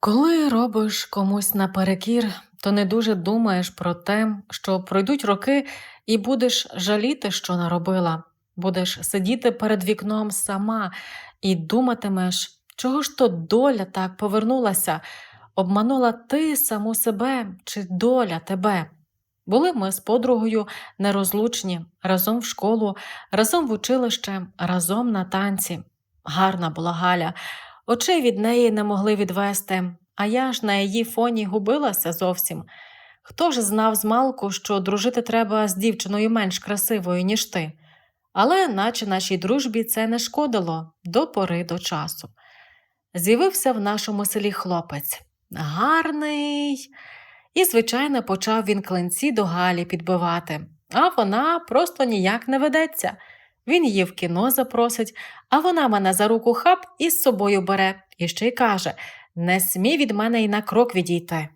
Коли робиш комусь наперекір, то не дуже думаєш про те, що пройдуть роки і будеш жаліти, що наробила. Будеш сидіти перед вікном сама і думатимеш, чого ж то доля так повернулася, обманула ти саму себе чи доля тебе. Були ми з подругою нерозлучні, разом в школу, разом в училище, разом на танці. Гарна була Галя, Очей від неї не могли відвести, а я ж на її фоні губилася зовсім. Хто ж знав змалку, що дружити треба з дівчиною менш красивою, ніж ти? Але, наче нашій дружбі, це не шкодило до пори до часу. З'явився в нашому селі хлопець. Гарний. І, звичайно, почав він клинці до Галі підбивати, а вона просто ніяк не ведеться. Він її в кіно запросить, а вона мене за руку хап і з собою бере, і ще й каже не смій від мене й на крок відійти.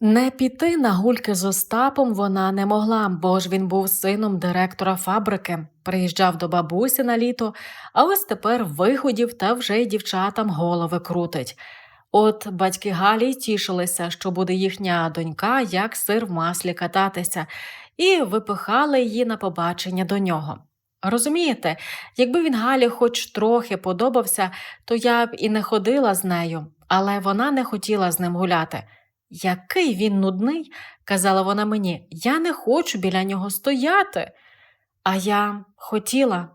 Не піти на гульки з Остапом вона не могла, бо ж він був сином директора фабрики, приїжджав до бабусі на літо, а ось тепер виходів та вже й дівчатам голови крутить. От батьки Галі тішилися, що буде їхня донька, як сир в маслі кататися, і випихали її на побачення до нього. Розумієте, якби він Галі хоч трохи подобався, то я б і не ходила з нею, але вона не хотіла з ним гуляти. Який він нудний, казала вона мені, я не хочу біля нього стояти. А я хотіла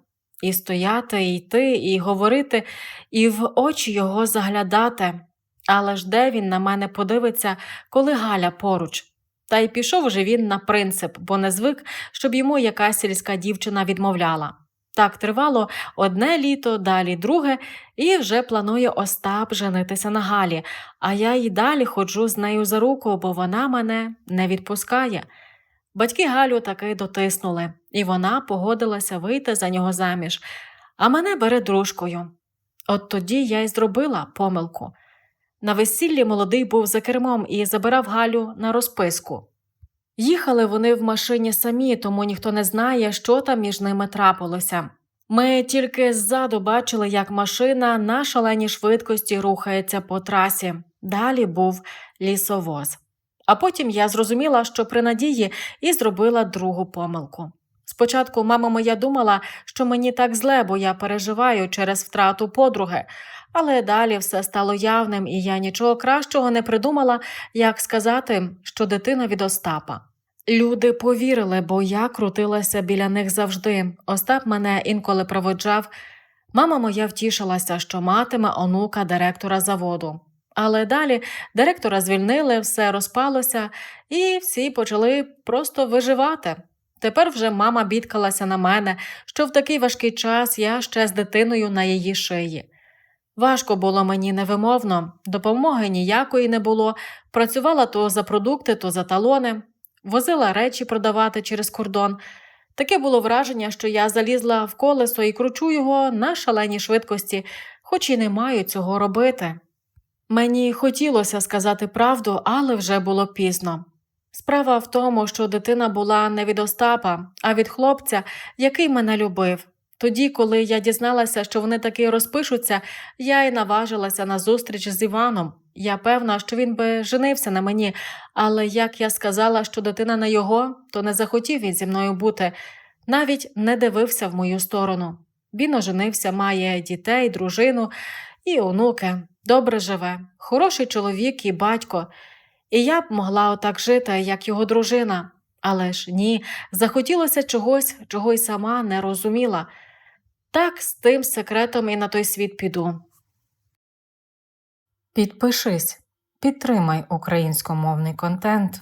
і стояти, і йти, і говорити, і в очі його заглядати. Але ж де він на мене подивиться, коли Галя поруч? Та й пішов уже він на принцип, бо не звик, щоб йому якась сільська дівчина відмовляла. Так тривало одне літо, далі друге, і вже планує Остап женитися на Галі, а я й далі ходжу з нею за руку, бо вона мене не відпускає. Батьки Галю таки дотиснули, і вона погодилася вийти за нього заміж, а мене бере дружкою. От тоді я й зробила помилку. На весіллі молодий був за кермом і забирав Галю на розписку. Їхали вони в машині самі, тому ніхто не знає, що там між ними трапилося. Ми тільки ззаду бачили, як машина на шаленій швидкості рухається по трасі. Далі був лісовоз. А потім я зрозуміла, що при надії і зробила другу помилку. Спочатку мама моя думала, що мені так зле, бо я переживаю через втрату подруги, але далі все стало явним, і я нічого кращого не придумала, як сказати, що дитина від Остапа. Люди повірили, бо я крутилася біля них завжди. Остап мене інколи проводжав. Мама моя втішилася, що матиме онука директора заводу. Але далі директора звільнили, все розпалося, і всі почали просто виживати. Тепер вже мама бідкалася на мене, що в такий важкий час я ще з дитиною на її шиї. Важко було мені невимовно, допомоги ніякої не було, працювала то за продукти, то за талони, возила речі продавати через кордон. Таке було враження, що я залізла в колесо і кручу його на шаленій швидкості, хоч і не маю цього робити. Мені хотілося сказати правду, але вже було пізно. Справа в тому, що дитина була не від Остапа, а від хлопця, який мене любив. Тоді, коли я дізналася, що вони таки розпишуться, я й наважилася на зустріч з Іваном. Я певна, що він би женився на мені, але як я сказала, що дитина не його, то не захотів він зі мною бути, навіть не дивився в мою сторону. Він оженився, має дітей, дружину і онуки, добре живе, хороший чоловік і батько. І я б могла отак жити, як його дружина. Але ж ні, захотілося чогось, чого й сама не розуміла. Так з тим секретом і на той світ піду. Підпишись, підтримай українськомовний контент.